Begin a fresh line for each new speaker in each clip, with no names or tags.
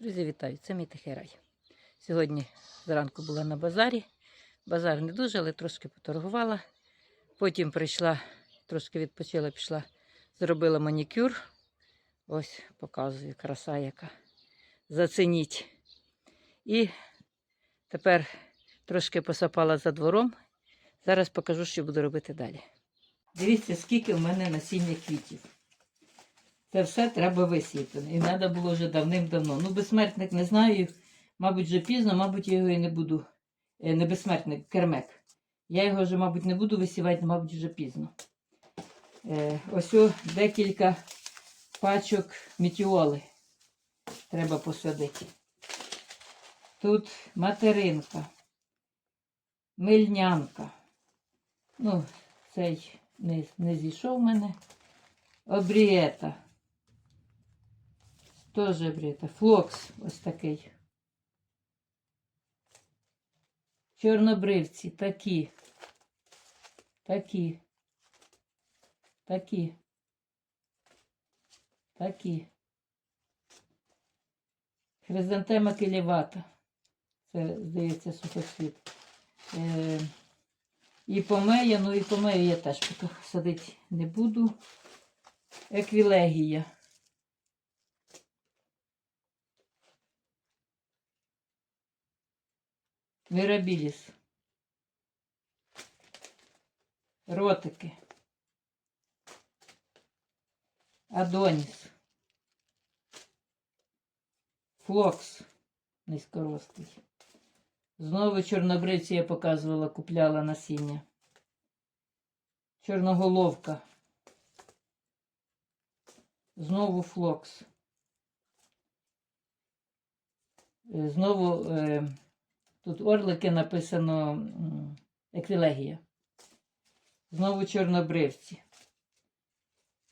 Друзі, вітаю! Це мій тихий рай. Сьогодні зранку була на базарі. Базар не дуже, але трошки поторгувала. Потім прийшла, трошки відпочила, пішла, зробила манікюр. Ось показую, краса яка. Зацініть. І тепер трошки посапала за двором. Зараз покажу, що буду робити далі. Дивіться, скільки в мене насіння квітів. Це все треба висіяти. І треба було вже давним-давно. Ну, безсмертник не знаю. Мабуть, вже пізно, мабуть, я його і не буду. Е, Не безсмертник, кермек. Я його вже, мабуть, не буду висівати, мабуть, вже пізно. Е, Ось декілька пачок мітіоли треба посадити. Тут материнка, мильнянка. Ну, цей не, не зійшов в мене. Обрієта. Теж обрієта. Флокс ось такий. Чорнобривці такі. Такі. Такі. Такі. Хризантема килівата. Це, здається, сухоцвіт. Е, і помея, ну і помею я теж поки садити не буду. Еквілегія. Мирабіліс. Ротики. Адоніс. Флокс. Низькорослий. Знову чорнобривці я показувала, купляла насіння. Чорноголовка. Знову флокс. Е, Знову е, тут орлики написано еквілегія. Знову чорнобривці.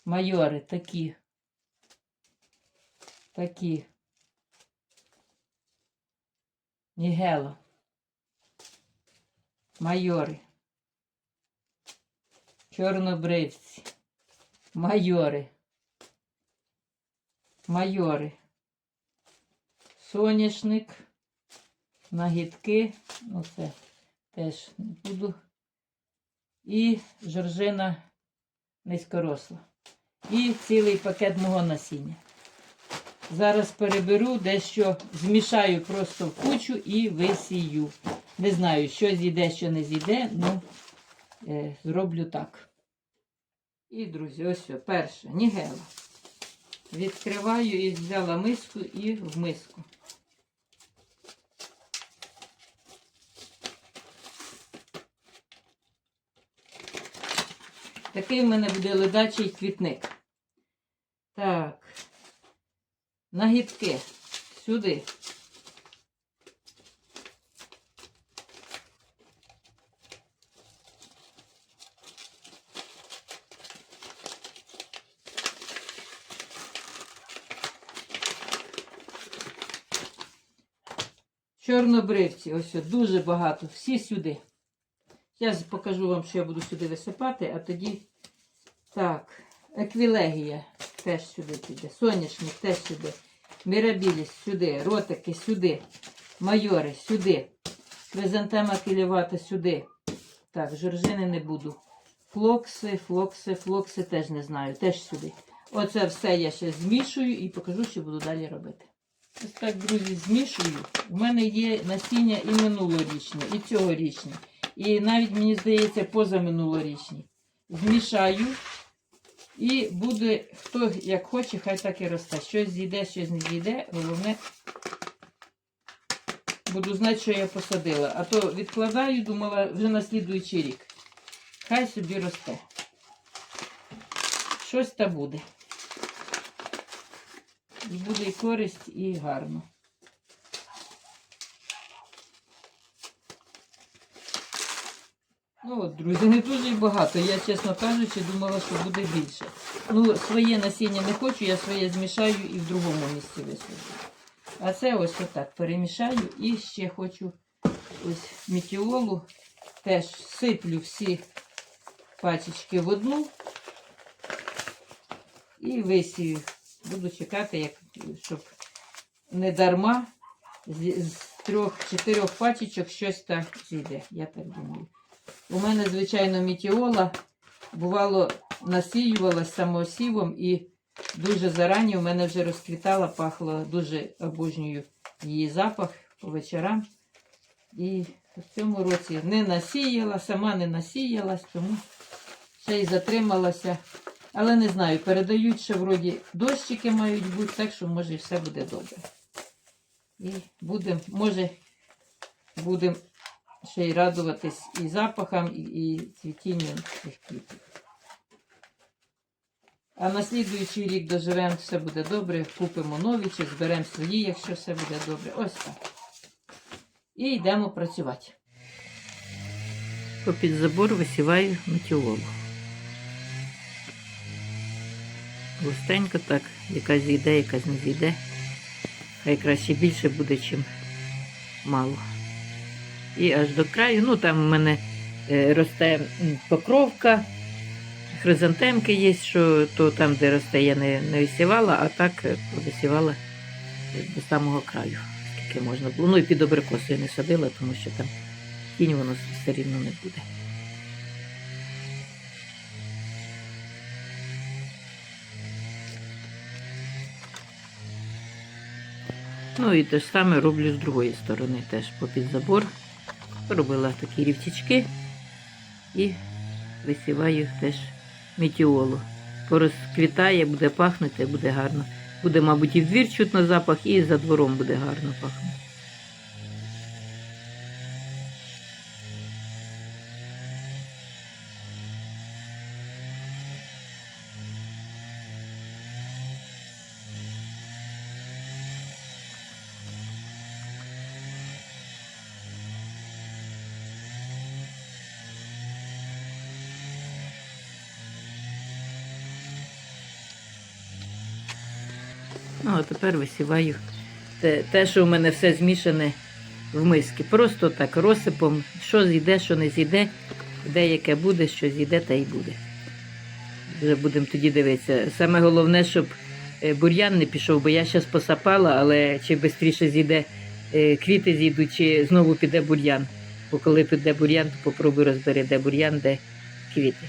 Майори такі. Такі. Нігела. Майори. Чорнобривці. Майори. Майори. Соняшник. Нагідки. Ну, це теж не буду. І жоржина низькоросла. І цілий пакет мого насіння. Зараз переберу, дещо змішаю просто в кучу і висію. Не знаю, що зійде, що не зійде, ну е, зроблю так. І, друзі, ось що, перше, нігела. Відкриваю і взяла миску і в миску. Такий в мене буде ледачий квітник. Так. Нагідки сюди. Чорнобривці, ось дуже багато, всі сюди. Зараз покажу вам, що я буду сюди висипати, а тоді так, еквілегія теж сюди піде, соняшник теж сюди, мірабіліс сюди, ротики сюди, майори сюди, хризантема кілівата сюди. Так, жоржини не буду. Флокси, флокси, флокси теж не знаю, теж сюди. Оце все я ще змішую і покажу, що буду далі робити. Ось так, друзі, змішую. У мене є насіння і минулорічне, і цьогорічне. І навіть, мені здається, позаминулорічні. Змішаю. І буде, хто як хоче, хай так і росте. Щось зійде, щось не зійде. Головне, буду знати, що я посадила. А то відкладаю, думала, вже на слідуючий рік. Хай собі росте. Щось та буде. І буде і користь, і гарно. Ну друзі, не дуже багато. Я, чесно кажучи, думала, що буде більше. Ну, своє насіння не хочу, я своє змішаю і в другому місці висаджу. А це ось отак перемішаю і ще хочу ось мітіолу. Теж сиплю всі пачечки в одну і висію. Буду чекати, як, щоб не дарма з, з трьох-чотирьох пачечок щось так зійде, я так думаю. У мене, звичайно, мітіола бувало насіювалась самоосівом і дуже зарані у мене вже розквітала, пахло, дуже обожнюю її запах по вечорам. І в цьому році не насіяла, сама не насіялась, тому ще й затрималася. Але не знаю, передають, що вроді дощики мають бути, так що може все буде добре. І будемо, може, будемо ще й радуватись і запахам, і, і цвітінням цих квітів. А на слідуючий рік доживемо, все буде добре, купимо нові чи зберемо свої, якщо все буде добре. Ось так. І йдемо працювати. Попід забор висіваю метіолу. Густенько так, якась зійде, якась не зійде. Хай краще більше буде, чим мало. І аж до краю, ну там у мене е, росте покровка, хризантемки є, що то там, де росте, я не, не висівала, а так е, висівала е, до самого краю, скільки можна було. Ну і під абрикосу я не садила, тому що там тінь воно все рівно не буде. Ну і те ж саме роблю з другої сторони, теж попід забор. Робила такі рівчачки і висіваю теж метіолу. Порозквітає, буде пахнути, буде гарно. Буде, мабуть, і в двір чутно запах, і за двором буде гарно пахнути. А тепер висіваю те, те, що в мене все змішане в миски. Просто так розсипом, що зійде, що не зійде, де яке буде, що зійде, те й буде. Вже будемо тоді дивитися. Саме головне, щоб е, бур'ян не пішов, бо я зараз посапала, але чи швидше зійде е, квіти зійдуть, чи знову піде бур'ян. Бо коли піде бур'ян, то попробуй розбери, де бур'ян, де квіти.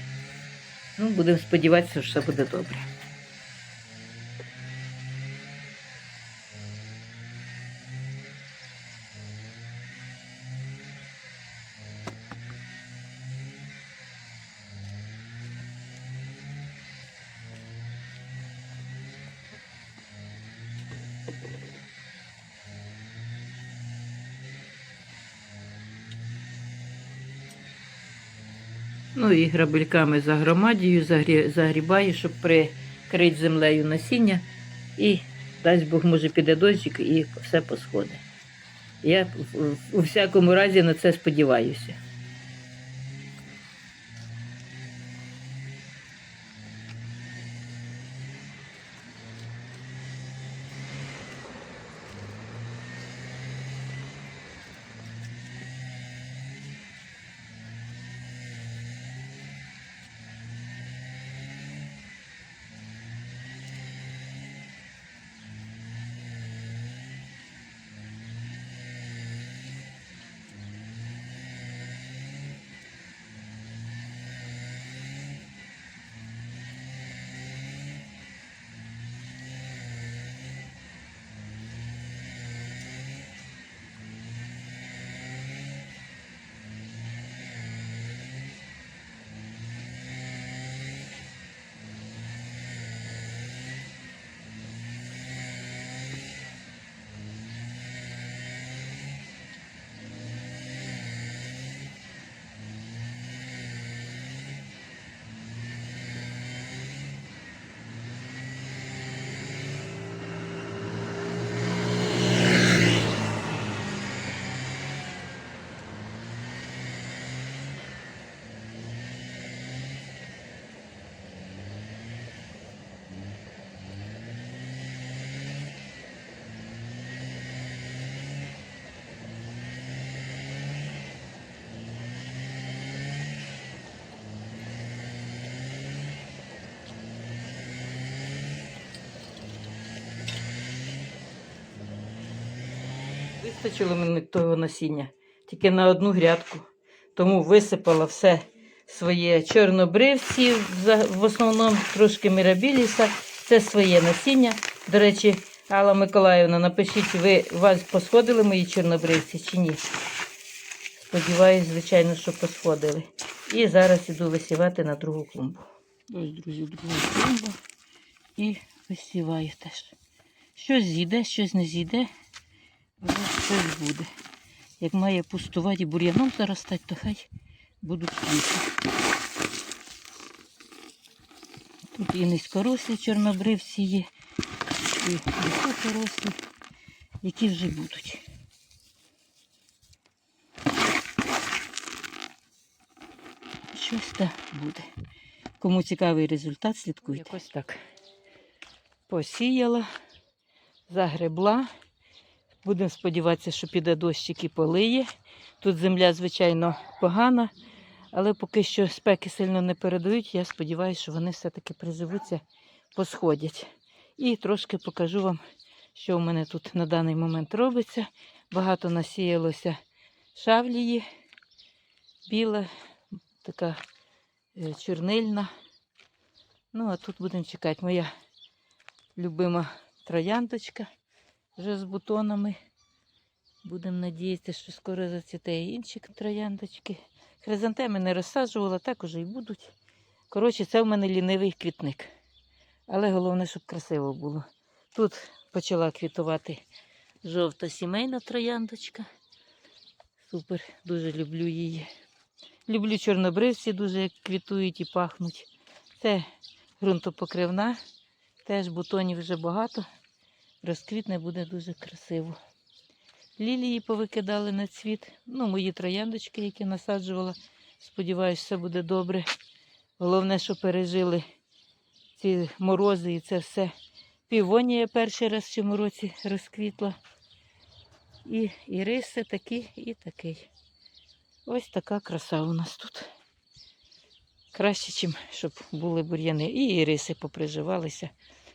Ну, будемо сподіватися, що все буде добре. Ну і грабельками за громадію загрібаю, щоб прикрити землею насіння. І дасть Бог, може, піде дощик і все посходить. Я у всякому разі на це сподіваюся. Вистачило мені того насіння тільки на одну грядку. Тому висипала все своє чорнобривці, в основному трошки мірабіліса. Це своє насіння. До речі, Алла Миколаївна, напишіть, ви вас посходили мої чорнобривці чи ні? Сподіваюсь, звичайно, що посходили. І зараз іду висівати на другу клумбу. Ось, друзі, другу клумбу. І висіваю теж. Щось зійде, щось не зійде, але щось буде. Як має пустувати бур'яном заростати, то хай будуть квіти. Тут і низькорослі чорнобривці є, і високорослі, які вже будуть. Щось та буде. Кому цікавий результат, слідкуйте. Якось так. Посіяла, загребла. Будемо сподіватися, що піде дощик і полиє. Тут земля, звичайно, погана, але поки що спеки сильно не передають. Я сподіваюся, що вони все-таки приживуться, посходять. І трошки покажу вам, що у мене тут на даний момент робиться. Багато насіялося шавлії, біла, така е, чорнильна. Ну, а тут будемо чекати. Моя любима трояндочка вже з бутонами. Будемо надіятися, що скоро зацвіте інші трояндочки. Хризантеми не розсаджувала, так уже і будуть. Коротше, це в мене лінивий квітник. Але головне, щоб красиво було. Тут почала квітувати жовта сімейна трояндочка. Супер, дуже люблю її. Люблю чорнобривці, дуже як квітують і пахнуть. Це ґрунтопокривна. Теж бутонів вже багато. Розквітне буде дуже красиво. Лілії повикидали на цвіт. Ну, мої трояндочки, які насаджувала. Сподіваюсь, все буде добре. Головне, що пережили ці морози і це все. Півонія перший раз в цьому році розквітла. І іриси такі і такий. Ось така краса у нас тут. Краще, ніж щоб були бур'яни. І іриси поприживалися.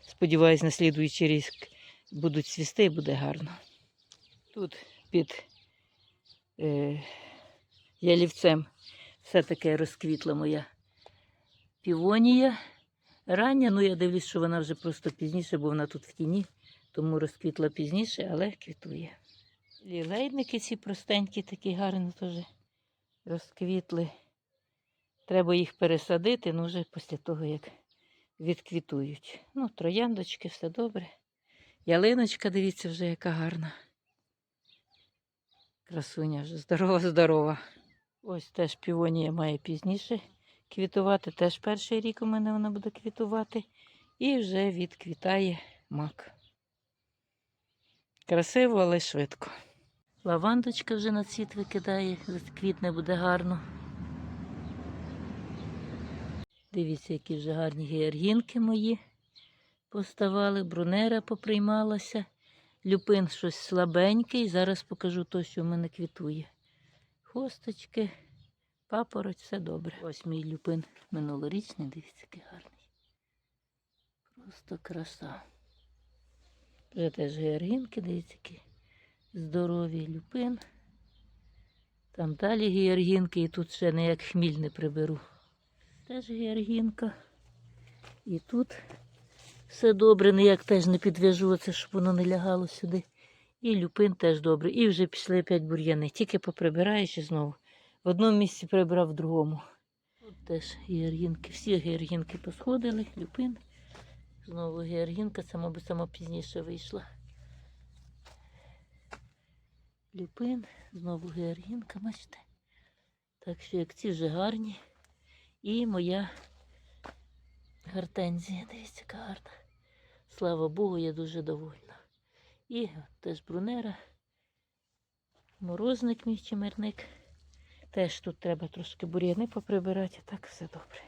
Сподіваюсь, на слідуючий рік будуть цвісти і буде гарно. Тут під е, ялівцем все таке розквітла моя півонія. Рання, ну я дивлюсь, що вона вже просто пізніше, бо вона тут в тіні, тому розквітла пізніше, але квітує. Лілейники ці простенькі, такі гарні теж розквітли. Треба їх пересадити, ну вже після того, як відквітують. Ну, трояндочки, все добре. Ялиночка, дивіться, вже яка гарна. Красуня вже здорова-здорова. Ось теж півонія має пізніше квітувати. Теж перший рік у мене вона буде квітувати. І вже відквітає мак. Красиво, але швидко. Лавандочка вже на цвіт викидає, квітне буде гарно. Дивіться, які вже гарні георгінки мої поставали, брунера поприймалася. Люпин щось слабенький. Зараз покажу то, що в мене квітує. Хосточки, папороть, все добре. Ось мій люпин минулорічний, дивіться, який гарний. Просто краса. Вже теж георгінки, дивіться, які здорові люпин. Там далі георгінки, і тут ще ніяк хміль не приберу. Теж георгінка. І тут все добре, ніяк теж не підв'яжу, оце, щоб воно не лягало сюди. І люпин теж добре. І вже пішли опять бур'яни. Тільки поприбираєш і знову. В одному місці прибрав, в другому. Тут теж георгінки. Всі георгінки посходили, люпин. Знову георгінка, це, мабуть, сама пізніше вийшла. Люпин, знову георгінка, бачите. Так що як ці вже гарні. І моя гортензія, дивіться, яка гарна. Слава Богу, я дуже довольна. І теж брунера, морозник мій чимерник. Теж тут треба трошки бур'яни поприбирати, а так все добре.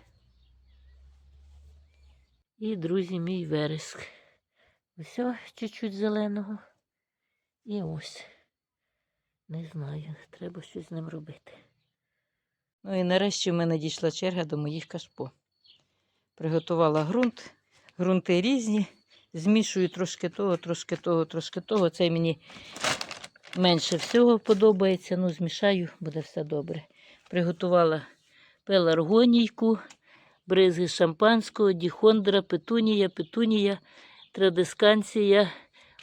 І, друзі, мій вереск. Ось чуть-чуть зеленого. І ось. Не знаю, треба щось з ним робити. Ну і нарешті в мене дійшла черга до моїх кашпо. Приготувала ґрунт. Грунти різні. Змішую трошки того, трошки того, трошки того. Цей мені менше всього подобається. Ну, змішаю, буде все добре. Приготувала пеларгонійку, бризги шампанського, діхондра, петунія, петунія, традисканція,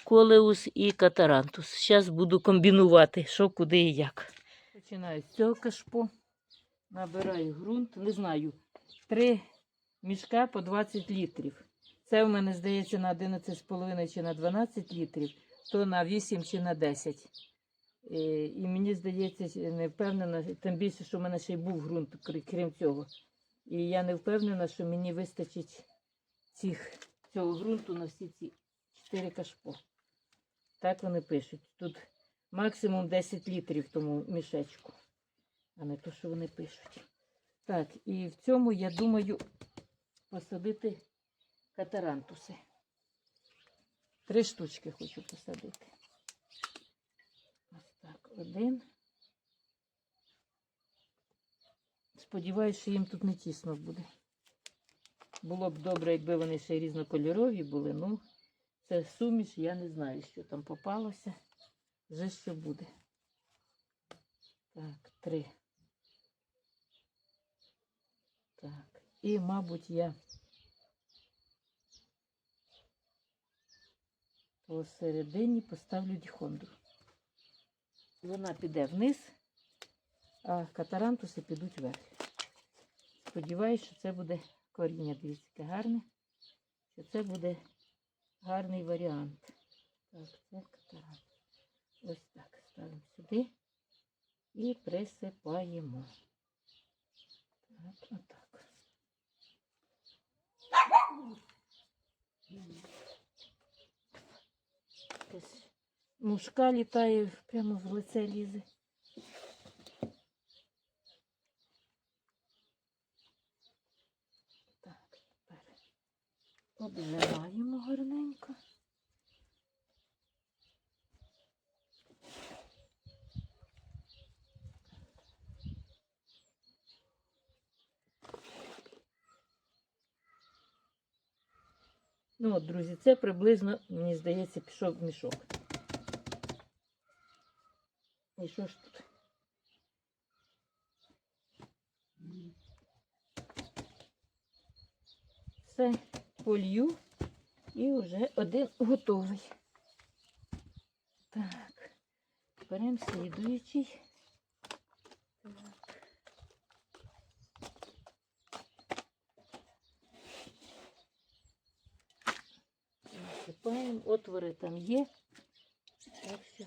колеус і катарантус. Зараз буду комбінувати, що, куди і як. Починаю з цього кашпо. Набираю ґрунт, не знаю, три мішка по 20 літрів. Це в мене здається на 11,5 чи на 12 літрів, то на 8 чи на 10. Е, І мені здається, не впевнена, тим більше, що в мене ще й був ґрунт, крім цього. І я не впевнена, що мені вистачить цих, цього ґрунту на всі ці 4 кашпо. Так вони пишуть. Тут максимум 10 літрів тому мішечку, а не то, що вони пишуть. Так, і в цьому я думаю посадити катарантуси. Три штучки хочу посадити. Ось так, один. Сподіваюсь, що їм тут не тісно буде. Було б добре, якби вони ще різнокольорові були. Ну, це суміш, я не знаю, що там попалося. Вже що буде. Так, три. Так. І, мабуть, я посередині поставлю діхондру. Вона піде вниз, а катарантуси підуть вверх. Сподіваюсь, що це буде коріння, дивіться, яке гарне. Що це буде гарний варіант. Так, це катарант. Ось так ставимо сюди і присипаємо. Так, отак. Якась мушка літає, прямо в лице лізе. Так, тепер обжимаємо гарненько. Ну от, друзі, це приблизно, мені здається, пішов мішок. І що ж тут? Все, полью і вже один готовий. Так, беремо слідуючий. Так. Насипаємо, отвори там є. Так що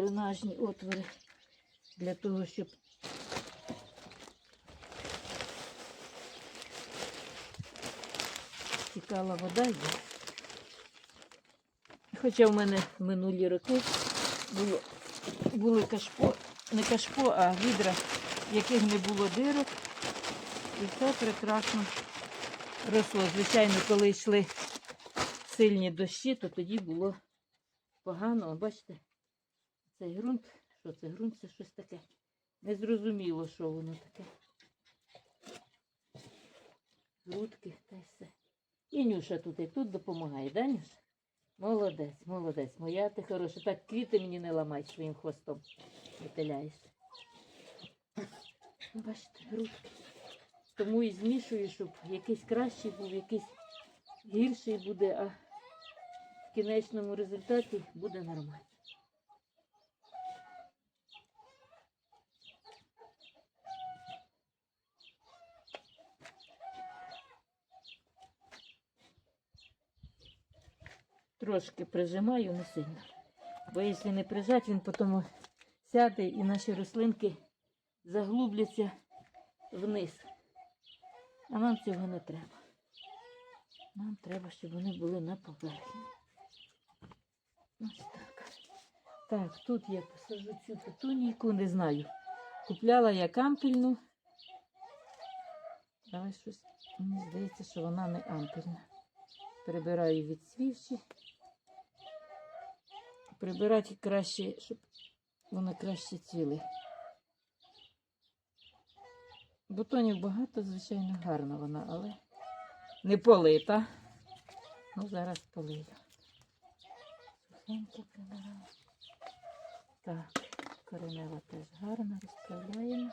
дренажні отвори для того, щоб тікала вода. Хоча в мене минулі роки було, були кашпо, не кашпо, а відра, в яких не було дирок. І все прекрасно росло. Звичайно, коли йшли сильні дощі, то тоді було погано. Бачите, цей ґрунт, що це ґрунт, це щось таке. Незрозуміло, що воно таке. Грудки та й все. І Нюша тут і тут допомагає, да, Нюша? Молодець, молодець. Моя ти хороша. Так квіти мені не ламай своїм хвостом. Витиляєшся. Бачите, грудки. Тому і змішую, щоб якийсь кращий був, якийсь гірший буде, а в кінечному результаті буде нормально. Трошки прижимаю, не сильно. Бо якщо не прижати, він потім сяде і наші рослинки заглубляться вниз. А нам цього не треба. Нам треба, щоб вони були на поверхні. Ось так. Так, тут я посажу цю петунійку, не знаю. Купляла я кампільну. Але щось мені здається, що вона не ампельна. Прибираю відсвівші. Прибирати краще, щоб вони краще ціли. Бутонів багато, звичайно, гарна вона, але не полита. Ну, зараз полию. Сухенько прибираємо. Так, коренева теж гарна, розправляємо.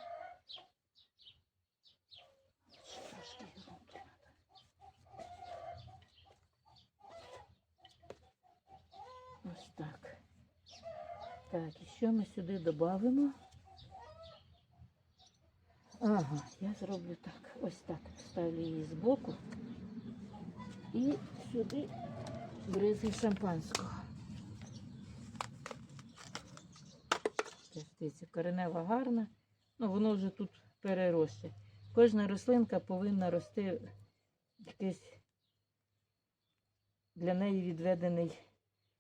Ще трошки грунту треба. Ось так. Так, і що ми сюди додамо? Ага, я зроблю так. Ось так. Ставлю її збоку. І сюди бризги шампанського. Дивіться, коренева гарна. Ну, воно вже тут переросте. Кожна рослинка повинна рости якийсь для неї відведений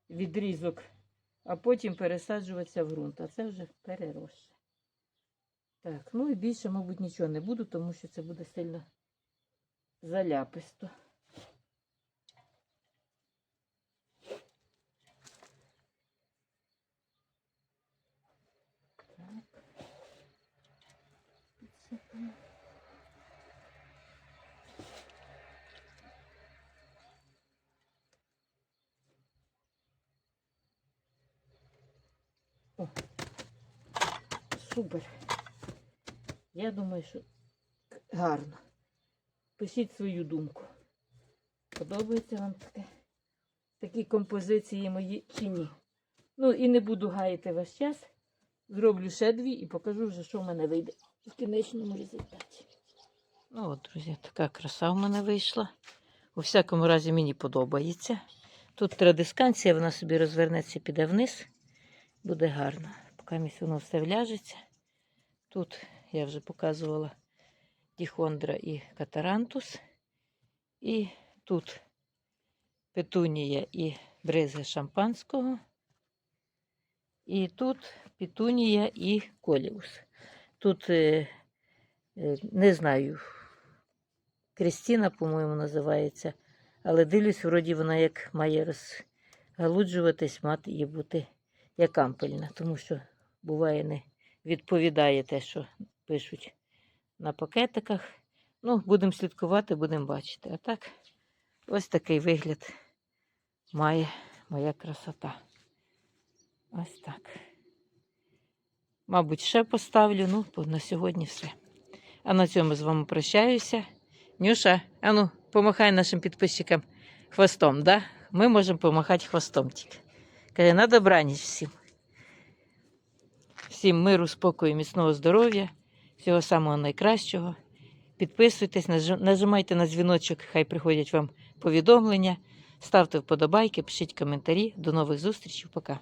відрізок, а потім пересаджуватися в ґрунт. А це вже переросше. Так, ну і більше, мабуть, нічого не буду, тому що це буде сильно заляписто. О, супер. Я думаю, що гарно. Пишіть свою думку. Подобається вам таке? Такі композиції мої чи ні? Ну і не буду гаяти ваш час. Зроблю ще дві і покажу вже, що в мене вийде в кінечному результаті. Ну от, друзі, така краса в мене вийшла. У всякому разі мені подобається. Тут традисканція, вона собі розвернеться, піде вниз. Буде гарно. Поки воно все вляжеться. Тут я вже показувала діхондра і катарантус. І тут петунія і бризга шампанського. І тут петунія і коліус. Тут е, е, не знаю, Крістіна, по-моєму, називається. Але дивлюсь, вроді вона як має розгалуджуватись, мати і бути як ампельна, тому що буває не відповідає те, що пишуть на пакетиках. Ну, будемо слідкувати, будемо бачити. А так, ось такий вигляд має моя красота. Ось так. Мабуть, ще поставлю. Ну, на сьогодні все. А на цьому з вами прощаюся. Нюша, а ну, помахай нашим підписчикам хвостом, да? Ми можемо помахати хвостом тільки. Каже, на добраніч всім. Всім миру, спокою, міцного здоров'я, всього самого найкращого. Підписуйтесь, нажимайте на дзвіночок, хай приходять вам повідомлення. Ставте вподобайки, пишіть коментарі. До нових зустрічей. Пока.